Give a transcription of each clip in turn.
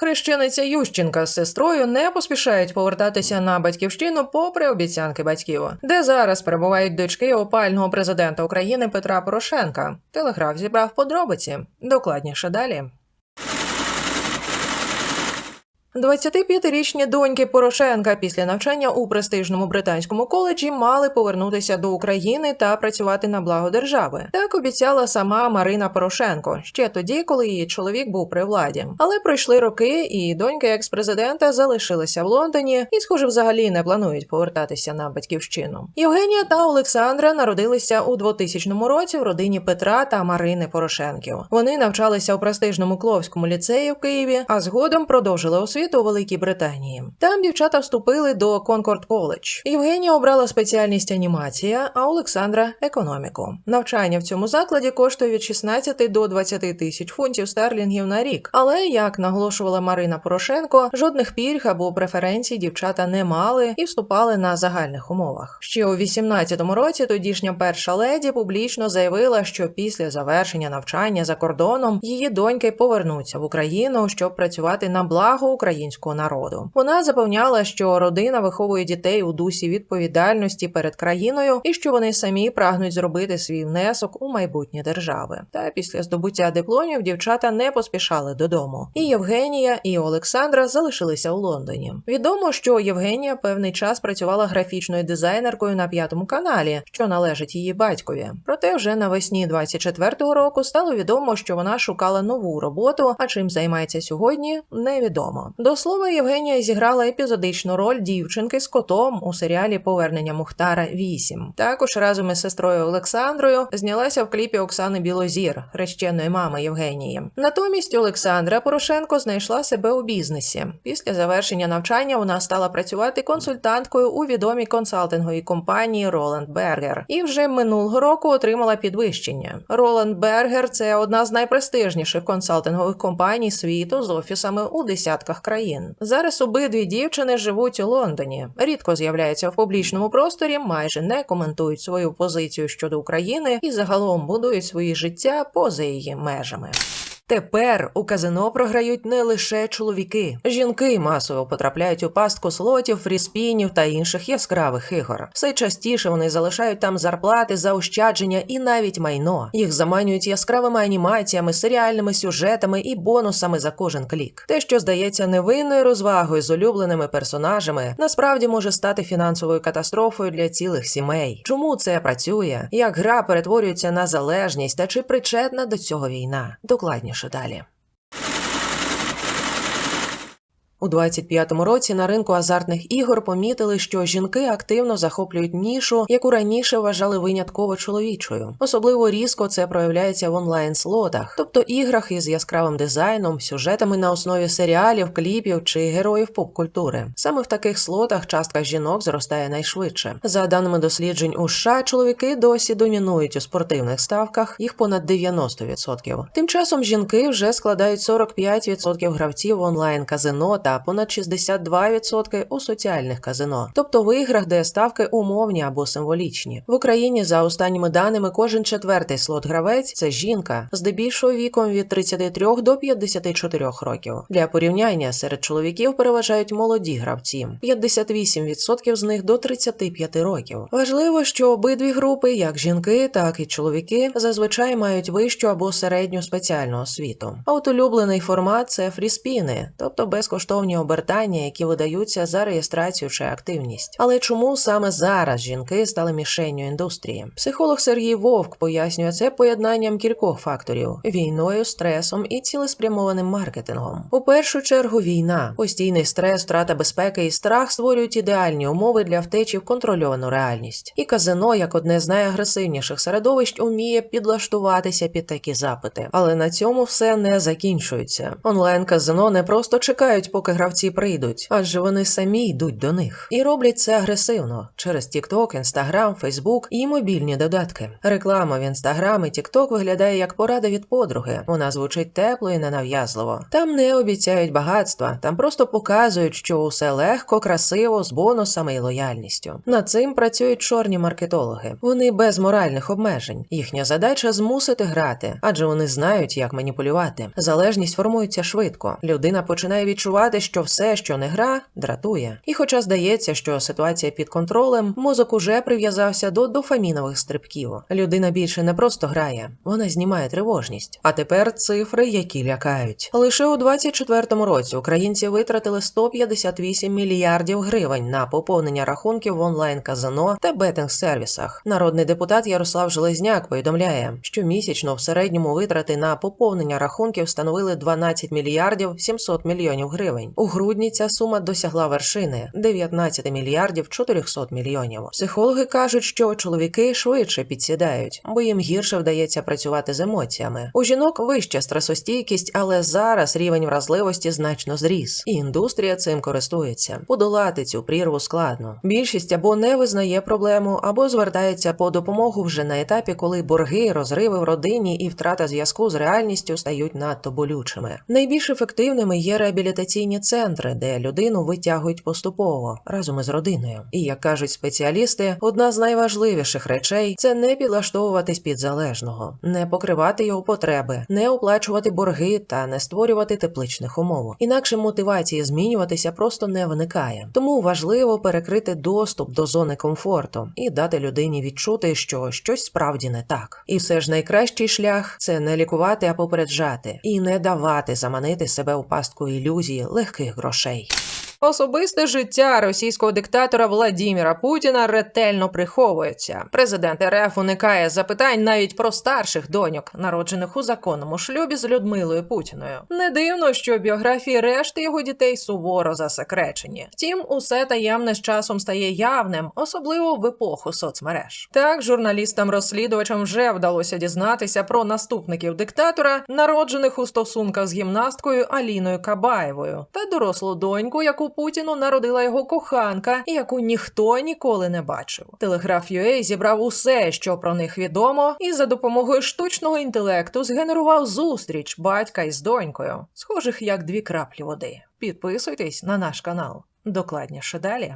Хрещениця Ющенка з сестрою не поспішають повертатися на батьківщину попри обіцянки батьків, де зараз перебувають дочки опального президента України Петра Порошенка. Телеграф зібрав подробиці. Докладніше далі. 25-річні доньки Порошенка після навчання у престижному британському коледжі мали повернутися до України та працювати на благо держави. Так обіцяла сама Марина Порошенко ще тоді, коли її чоловік був при владі. Але пройшли роки, і доньки екс-президента залишилися в Лондоні і, схоже, взагалі не планують повертатися на батьківщину. Євгенія та Олександра народилися у 2000 році в родині Петра та Марини Порошенків. Вони навчалися у престижному Кловському ліцеї в Києві, а згодом продовжили освіту у Великій Британії. Там дівчата вступили до Конкорд Коледж. Євгенія обрала спеціальність анімація, а Олександра економіку. Навчання в цьому закладі коштує від 16 до 20 тисяч фунтів стерлінгів на рік. Але як наголошувала Марина Порошенко, жодних пільг або преференцій дівчата не мали і вступали на загальних умовах. Ще у 18-му році тодішня перша леді публічно заявила, що після завершення навчання за кордоном її доньки повернуться в Україну, щоб працювати на благо українського народу. Вона запевняла, що родина виховує дітей у дусі відповідальності перед країною і що вони самі прагнуть зробити свій внесок у майбутнє держави. Та після здобуття дипломів дівчата не поспішали додому. І Євгенія і Олександра залишилися у Лондоні. Відомо, що Євгенія певний час працювала графічною дизайнеркою на п'ятому каналі, що належить її батькові. Проте вже навесні 24-го року стало відомо, що вона шукала нову роботу. А чим займається сьогодні, невідомо. До слова, Євгенія зіграла епізодичну роль дівчинки з котом у серіалі Повернення Мухтара 8». Також разом із сестрою Олександрою знялася в кліпі Оксани Білозір, хрещеної мами Євгенії. Натомість Олександра Порошенко знайшла себе у бізнесі. Після завершення навчання вона стала працювати консультанткою у відомій консалтинговій компанії Roland Berger і вже минулого року отримала підвищення. Roland Berger – це одна з найпрестижніших консалтингових компаній світу з офісами у десятках країн. Зараз обидві дівчини живуть у Лондоні, рідко з'являються в публічному просторі, майже не коментують свою позицію щодо України і загалом будують свої життя поза її межами. Тепер у казино програють не лише чоловіки. Жінки масово потрапляють у пастку слотів, фріспінів та інших яскравих ігор. Все частіше вони залишають там зарплати, заощадження і навіть майно. Їх заманюють яскравими анімаціями, серіальними сюжетами і бонусами за кожен клік. Те, що здається невинною розвагою з улюбленими персонажами, насправді може стати фінансовою катастрофою для цілих сімей. Чому це працює? Як гра перетворюється на залежність та чи причетна до цього війна? Докладніше далі. У 25-му році на ринку азартних ігор помітили, що жінки активно захоплюють нішу, яку раніше вважали винятково чоловічою. Особливо різко це проявляється в онлайн-слотах, тобто іграх із яскравим дизайном, сюжетами на основі серіалів, кліпів чи героїв поп-культури. Саме в таких слотах частка жінок зростає найшвидше. За даними досліджень у США, чоловіки досі домінують у спортивних ставках, їх понад 90%. Тим часом жінки вже складають 45% гравців в онлайн-казино та понад 62% у соціальних казино, тобто в іграх, де ставки умовні або символічні. В Україні за останніми даними кожен четвертий слот-гравець це жінка, здебільшого віком від 33 до 54 років. Для порівняння серед чоловіків переважають молоді гравці, 58% з них до 35 років. Важливо, що обидві групи, як жінки, так і чоловіки, зазвичай мають вищу або середню спеціальну освіту. А от улюблений формат це фріспіни, тобто безкоштовні обертання, які видаються за реєстрацію чи активність. Але чому саме зараз жінки стали мішенню індустрії? Психолог Сергій Вовк пояснює це поєднанням кількох факторів: війною, стресом і цілеспрямованим маркетингом. У першу чергу війна, постійний стрес, втрата безпеки і страх створюють ідеальні умови для втечі в контрольовану реальність. І казино, як одне з найагресивніших середовищ, уміє підлаштуватися під такі запити. Але на цьому все не закінчується. Онлайн казино не просто чекають, поки поки гравці прийдуть, адже вони самі йдуть до них і роблять це агресивно через TikTok, Instagram, Facebook і мобільні додатки. Реклама в Instagram і TikTok виглядає як порада від подруги. Вона звучить тепло і ненав'язливо. Там не обіцяють багатства, там просто показують, що усе легко, красиво, з бонусами і лояльністю. Над цим працюють чорні маркетологи. Вони без моральних обмежень. Їхня задача змусити грати, адже вони знають, як маніпулювати. Залежність формується швидко. Людина починає відчувати, що все, що не гра, дратує. І хоча здається, що ситуація під контролем, мозок уже прив'язався до дофамінових стрибків. Людина більше не просто грає, вона знімає тривожність. А тепер цифри, які лякають. Лише у 24-му році українці витратили 158 мільярдів гривень на поповнення рахунків в онлайн-казино та бетинг-сервісах. Народний депутат Ярослав Железняк повідомляє, що місячно в середньому витрати на поповнення рахунків становили 12 мільярдів 700 мільйонів гривень. У грудні ця сума досягла вершини 19 мільярдів 400 мільйонів. Психологи кажуть, що чоловіки швидше підсідають, бо їм гірше вдається працювати з емоціями. У жінок вища стресостійкість, але зараз рівень вразливості значно зріс, і індустрія цим користується. Подолати цю прірву складно. Більшість або не визнає проблему, або звертається по допомогу вже на етапі, коли борги, розриви в родині і втрата зв'язку з реальністю стають надто болючими. Найбільш ефективними є реабілітаційні центри, де людину витягують поступово разом із родиною. І як кажуть спеціалісти, одна з найважливіших речей це не підлаштовуватись під залежного, не покривати його потреби, не оплачувати борги та не створювати тепличних умов. Інакше мотивації змінюватися просто не виникає. Тому важливо перекрити доступ до зони комфорту і дати людині відчути, що щось справді не так. І все ж найкращий шлях це не лікувати, а попереджати і не давати заманити себе у пастку ілюзії легких грошей. Особисте життя російського диктатора Владіміра Путіна ретельно приховується. Президент РФ уникає запитань навіть про старших доньок, народжених у законному шлюбі з Людмилою Путіною. Не дивно, що біографії решти його дітей суворо засекречені. Втім, усе таємне з часом стає явним, особливо в епоху соцмереж. Так, журналістам-розслідувачам вже вдалося дізнатися про наступників диктатора, народжених у стосунках з гімнасткою Аліною Кабаєвою, та дорослу доньку, яку Путіну народила його коханка, яку ніхто ніколи не бачив. Телеграф UA зібрав усе, що про них відомо, і за допомогою штучного інтелекту згенерував зустріч батька із донькою, схожих як дві краплі води. Підписуйтесь на наш канал. Докладніше далі.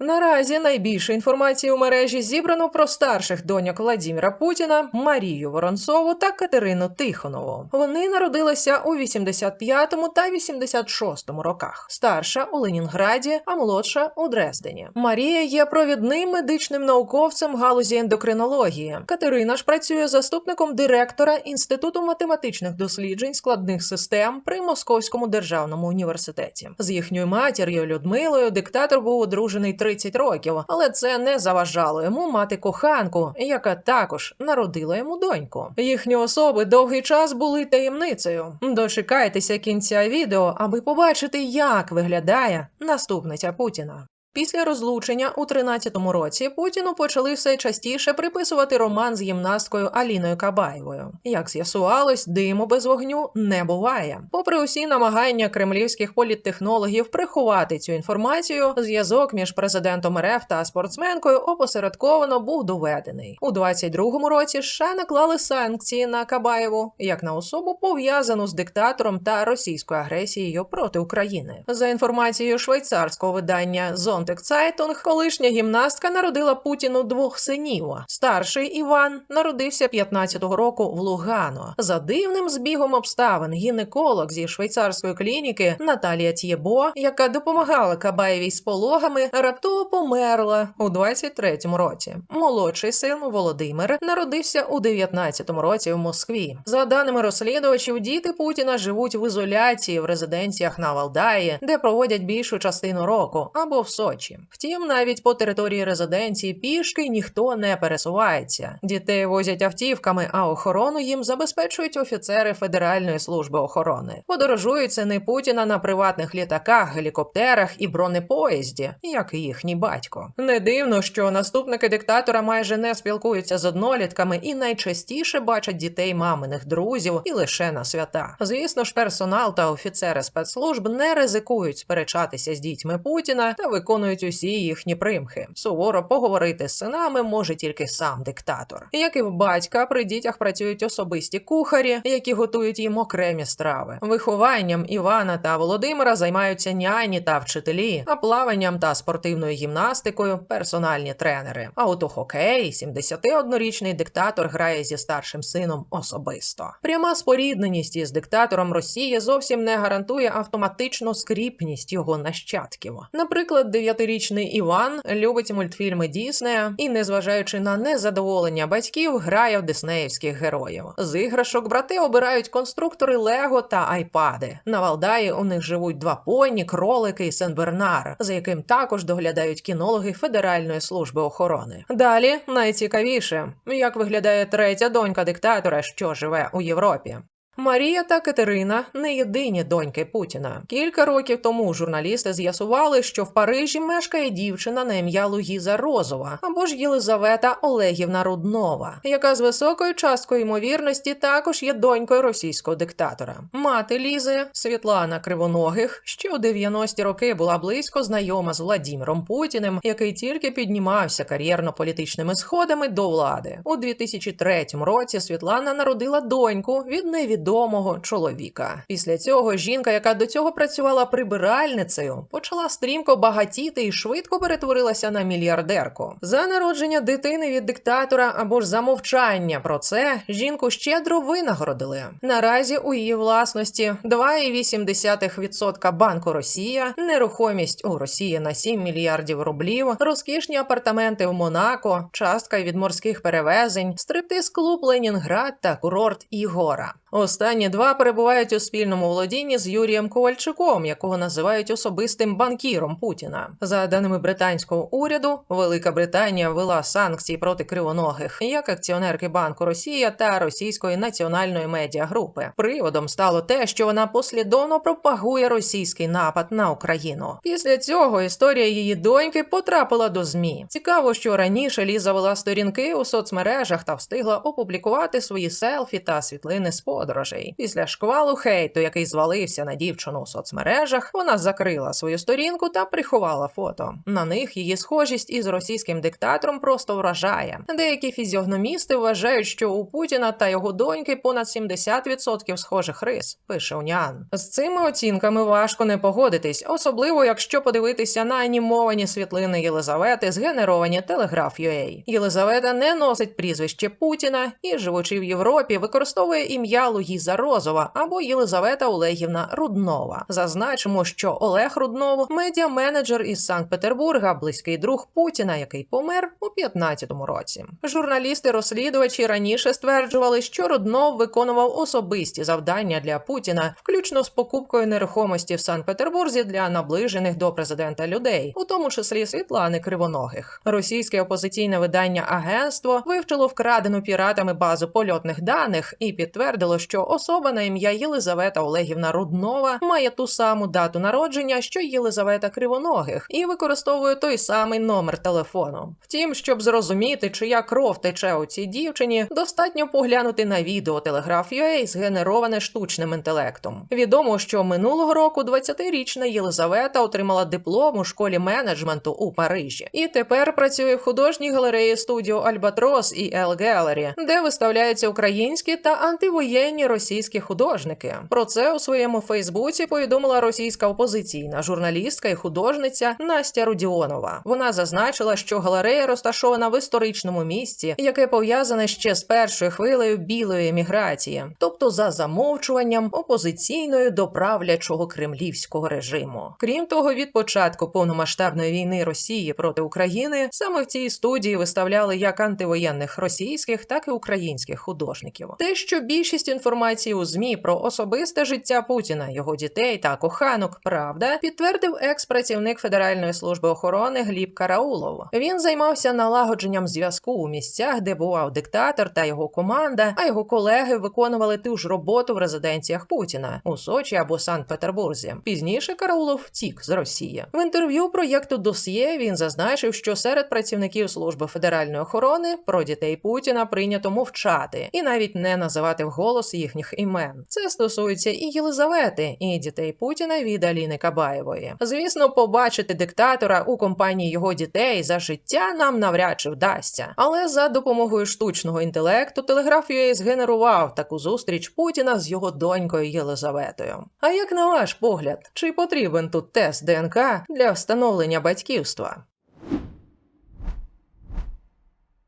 Наразі найбільше інформації у мережі зібрано про старших доньок Владіміра Путіна, Марію Воронцову та Катерину Тихонову. Вони народилися у 85-му та 86-му роках. Старша у Ленінграді, а молодша у Дрездені. Марія є провідним медичним науковцем галузі ендокринології. Катерина ж працює заступником директора Інституту математичних досліджень складних систем при Московському державному університеті. З їхньою матір'ю Людмилою диктатор був одружений 30 років, але це не заважало йому мати коханку, яка також народила йому доньку. Їхні особи довгий час були таємницею. Дочекайтеся кінця відео, аби побачити, як виглядає наступниця Путіна. Після розлучення у 13-му році Путіну почали все частіше приписувати роман з гімнасткою Аліною Кабаєвою. Як з'ясувалось, диму без вогню не буває. Попри усі намагання кремлівських політтехнологів приховати цю інформацію, зв'язок між президентом РФ та спортсменкою опосередковано був доведений. У 22-му році США наклали санкції на Кабаєву як на особу пов'язану з диктатором та російською агресією проти України. За інформацією швейцарського видання Зон Zeitung, колишня гімнастка народила Путіну двох синів. Старший Іван народився 15-го року в Лугано. За дивним збігом обставин гінеколог зі швейцарської клініки Наталія Т'єбо, яка допомагала Кабаєвій з пологами, раптово померла у 23-му році. Молодший син Володимир народився у 19-му році в Москві. За даними розслідувачів, діти Путіна живуть в ізоляції в резиденціях на Валдаї, де проводять більшу частину року, або в Сочі. Втім, навіть по території резиденції пішки ніхто не пересувається. Дітей возять автівками, а охорону їм забезпечують офіцери Федеральної служби охорони. Подорожують сини Путіна на приватних літаках, гелікоптерах і бронепоїзді, як і їхній батько. Не дивно, що наступники диктатора майже не спілкуються з однолітками і найчастіше бачать дітей маминих друзів і лише на свята. Звісно ж, персонал та офіцери спецслужб не ризикують сперечатися з дітьми Путіна та виконують усі їхні примхи. Суворо поговорити з синами може тільки сам диктатор. Як і в батька, при дітях працюють особисті кухарі, які готують їм окремі страви. Вихованням Івана та Володимира займаються няні та вчителі, а плаванням та спортивною гімнастикою персональні тренери. А от у хокей 71-річний диктатор грає зі старшим сином особисто. Пряма спорідненість із диктатором Росії зовсім не гарантує автоматичну скріпність його нащадків. Наприклад, дев'ятирічний Іван любить мультфільми Діснея і, незважаючи на незадоволення батьків, грає в диснеївських героїв. З іграшок брати обирають конструктори Лего та айпади. На Валдаї у них живуть два поні, кролики і Сен-Бернар, за яким також доглядають кінологи Федеральної служби охорони. Далі найцікавіше, як виглядає третя донька диктатора, що живе у Європі. Марія та Катерина не єдині доньки Путіна. Кілька років тому журналісти з'ясували, що в Парижі мешкає дівчина на ім'я Луїза Розова або ж Єлизавета Олегівна Руднова, яка з високою часткою ймовірності також є донькою російського диктатора. Мати Лізи Світлана Кривоногих ще у 90-ті роки була близько знайома з Владіміром Путіним, який тільки піднімався кар'єрно-політичними сходами до влади. У 2003 році Світлана народила доньку від невідомого відомого чоловіка. Після цього жінка, яка до цього працювала прибиральницею, почала стрімко багатіти і швидко перетворилася на мільярдерку. За народження дитини від диктатора або ж за мовчання про це жінку щедро винагородили. Наразі у її власності 2,8% банку Росія, нерухомість у Росії на 7 мільярдів рублів, розкішні апартаменти в Монако, частка від морських перевезень, стриптиз клуб Ленінград та курорт Ігора. Останні два перебувають у спільному володінні з Юрієм Ковальчуком, якого називають особистим банкіром Путіна. За даними британського уряду, Велика Британія ввела санкції проти кривоногих як акціонерки Банку Росія та Російської національної медіагрупи. Приводом стало те, що вона послідовно пропагує російський напад на Україну. Після цього історія її доньки потрапила до змі. Цікаво, що раніше Ліза вела сторінки у соцмережах та встигла опублікувати свої селфі та світлини з подорожей. Після шквалу хейту, який звалився на дівчину у соцмережах, вона закрила свою сторінку та приховала фото. На них її схожість із російським диктатором просто вражає. Деякі фізіогномісти вважають, що у Путіна та його доньки понад 70% схожих рис. Пише Уніан. З цими оцінками важко не погодитись, особливо якщо подивитися на анімовані світлини Єлизавети, згенеровані Telegraph.ua. Єлизавета не носить прізвище Путіна і, живучи в Європі, використовує ім'я Луїза Розова або Єлизавета Олегівна Руднова. Зазначимо, що Олег Руднов медіа-менеджер із Санкт-Петербурга, близький друг Путіна, який помер у 15-му році. Журналісти-розслідувачі раніше стверджували, що Руднов виконував особисті завдання для Путіна, включно з покупкою нерухомості в Санкт-Петербурзі для наближених до президента людей, у тому числі Світлани Кривоногих. Російське опозиційне видання агентство вивчило вкрадену піратами базу польотних даних і підтвердило, що особа на ім'я Єлизавета Олегівна Руднова має ту саму дату народження, що Єлизавета Кривоногих, і використовує той самий номер телефону. Втім, щоб зрозуміти, чия кров тече у цій дівчині, достатньо поглянути на відео Telegraph.ua, згенероване штучним інтелектом. Відомо, що минулого року 20-річна Єлизавета отримала диплом у школі менеджменту у Парижі, і тепер працює в художній галереї студіо Альбатрос і Ел Гелері, де виставляються українські та антивоєнні російські художники. Про це у своєму Фейсбуці повідомила російська опозиційна журналістка і художниця Настя Рудіонова. Вона зазначила, що галерея розташована в історичному місці, яке пов'язане ще з першою хвилею білої еміграції, тобто за замовчуванням опозиційною до правлячого кремлівського режиму. Крім того, від початку повномасштабної війни Росії проти України саме в цій студії виставляли як антивоєнних російських, так і українських художників. Те, що більшість інформації у змі про особисте життя Путіна, його дітей та коханок, правда, підтвердив екс-працівник Федеральної служби охорони Гліб Караулов. Він займався налагодженням зв'язку у місцях, де бував диктатор та його команда, а його колеги виконували ту ж роботу в резиденціях Путіна у Сочі або Санкт-Петербурзі. Пізніше Караулов втік з Росії. В інтерв'ю проєкту Досьє він зазначив, що серед працівників служби федеральної охорони про дітей Путіна прийнято мовчати і навіть не називати вголос їхніх імен. Це стосується і Єлизавети, і дітей Путіна від Аліни Кабаєвої. Звісно, побачити диктатора у компанії його дітей за життя нам навряд чи вдасться, але за допомогою штучного інтелекту телеграф UA згенерував таку зустріч Путіна з його донькою Єлизаветою. А як на ваш погляд, чи потрібен тут тест ДНК для встановлення батьківства?